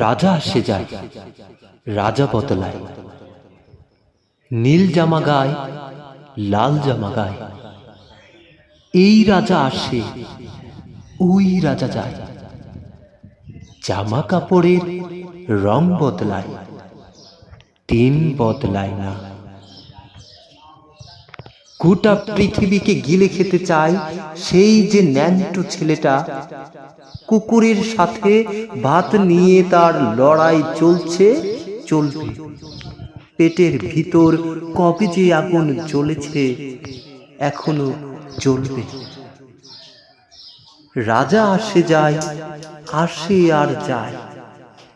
রাজা আসে যায়, রাজা বদলায়। নীল জামা গায়, লাল জামা গায়। এই রাজা আসে ওই রাজা যায়। জামা কাপড়ের রং বদলায় দিন বদলায় না। গোটা পৃথিবীকে গিলে খেতে চায় সেই যে ন্যান্টো ছেলেটা। কুকুরের সাথে ভাত নিয়ে তার লড়াই চলছে, চলবে। পেটের ভিতর কবে যে আগুন জ্বলেছে, এখনও জ্বলবে রাজা আসে যায়, আসে আর যায়।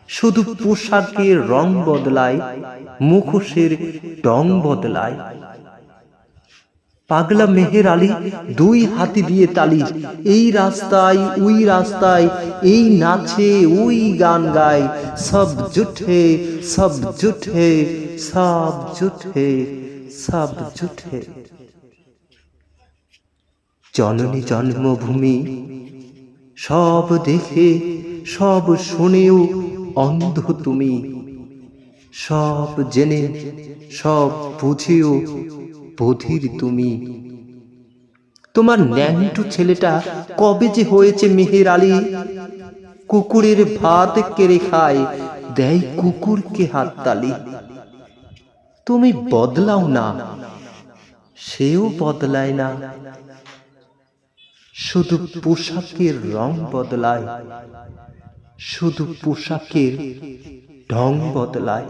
শুধু পোশাকের রং বদলায়, মুখোশের ডং বদলায়। পাগলা মেহের আলী দুই হাতি দিয়ে তালি। এই রাস্তায় ওই রাস্তায় এই নাচে ওই গান গায়। সব জুঠে সব জুঠে সব জুঠে সব জুঠে। জননী জন্মভূমি। সব দেখে সব শুনেও অন্ধ তুমি। সব জেনে সব বুঝেও বধির তুমি। তোমার ন্যাংটু ছেলেটা কবে যে হয়েছে মেহের আলী? কুকুরের ভাত কেড়ে খায়, দেয় কুকুরকে হাততালি। তুমি বদলাও না, সেও বদলায় না। শুধু পোশাকের রং বদলায়, শুধু পোশাকের ঢং বদলায়।